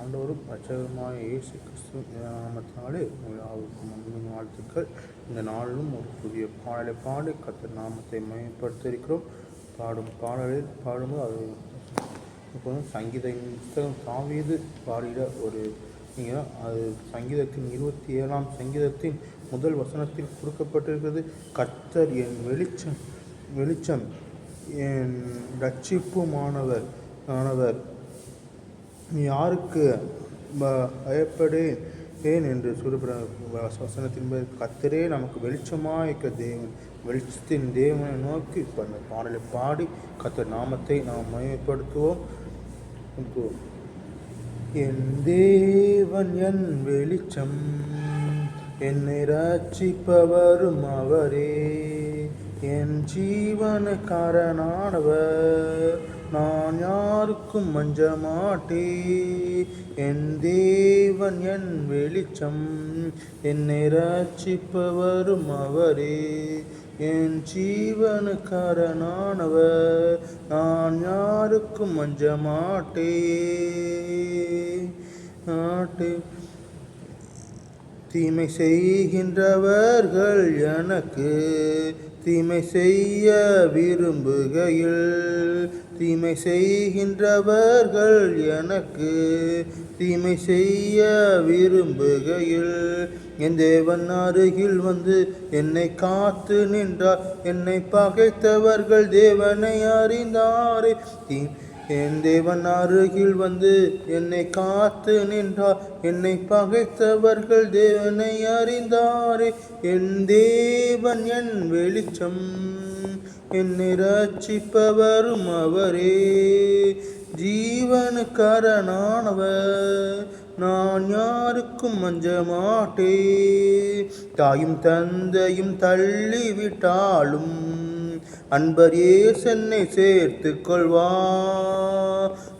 ஆண்டவரும் ரட்சகருமாய இயேசு கிறிஸ்து நாமத்தினாலே உங்களுக்கு மண்ணின் வாழ்த்துக்கள். இந்த நாளிலும் ஒரு புதிய பாடலை பாடி கத்த நாமத்தை மேம்படுத்தியிருக்கிறோம் பாடும் பாடலில் பாடும்போது அது இப்போது சங்கீத புத்தகம் தாவீது பாடிட ஒரு நீங்கள் அது சங்கீதத்தின் இருபத்தி ஏழாம் சங்கீதத்தின் முதல் வசனத்தில் கொடுக்கப்பட்டிருக்கிறது. கர்த்தர் என் வெளிச்சம் வெளிச்சம் என் ரட்சிப்புமானவர் ஆனவர் நீ யாருக்கு ப- பயப்படேன் ஏன் என்று சொல்லுகிற வசனத்தின் கத்தரே நமக்கு வெளிச்சமாக இருக்க தேவன் வெளிச்சத்தின் தேவனை நோக்கி இப்போ அந்த பாடலை பாடி கத்தர் நாமத்தை நாம் மயப்படுத்துவோம். என் தேவன் என் வெளிச்சம் என்னை ரட்சிப்பவரும் அவரே. என் ஜீவனக்காரனானவர் நான் யாருக்கும் மஞ்ச மாட்டே என் தேவன் என் வெளிச்சம். என்னை ரட்சிப்பவரும் அவரே. என் ஜீவனுக்காரனானவர் நான் யாருக்கும் மஞ்ச மாட்டே நாட்டு தீமை செய்கின்றவர்கள் எனக்கு தீமை செய்ய விரும்புகையில் தீமை செய்கின்றவர்கள் எனக்கு தீமை செய்ய விரும்புகையில் என் தேவன் அருகில் வந்து என்னை காத்து நின்றார். என்னை பகைத்தவர்கள் தேவனை அறிந்தாரே. தீ என் தேவன் அருகில் வந்து என்னை காத்து நின்றார். என்னை பகைத்தவர்கள் தேவனை அறிந்தாரே. என் தேவன் என் வெளிச்சம் என்னை ரட்சிப்பவரும் அவரே. ஜீவனுக்காரனானவர் நான் யாருக்கும் மஞ்ச மாட்டே தாயும் தந்தையும் தள்ளிவிட்டாலும் அன்பரே சென்னை சேர்த்து கொள்வா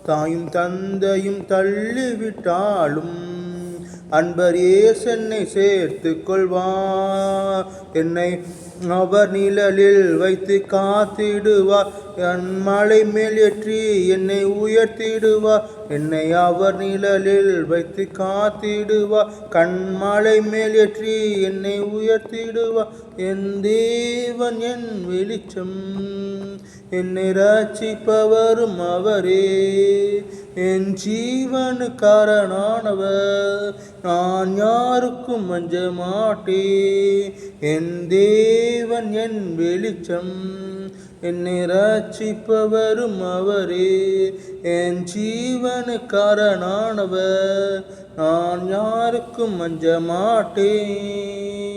தாயும் தந்தையும் தள்ளிவிட்டாலும் அன்பரே சென்னை சேர்த்து கொள்வா என்னை அவர் நிழலில் வைத்து காத்திடுவார். என் மலை மேல் ஏற்றி என்னை உயர்த்திடுவார். என்னை அவர் நிழலில் வைத்து காத்திடுவா. கண்மலை மேல் ஏற்றி என்னை உயர்த்திடுவா. என் தேவன் என் வெளிச்சம் என்னை ரட்சிப்பவரும் அவரே. என் ஜீவனுக்காரனானவர் நான் யாருக்கும் மஞ்ச மாட்டே என் தேவன் என் வெளிச்சம் என்னை ரட்சிப்பவரும் அவரே. என் ஜீவனுக்காரனானவர். நான் யாருக்கும் மஞ்ச மாட்டேன்.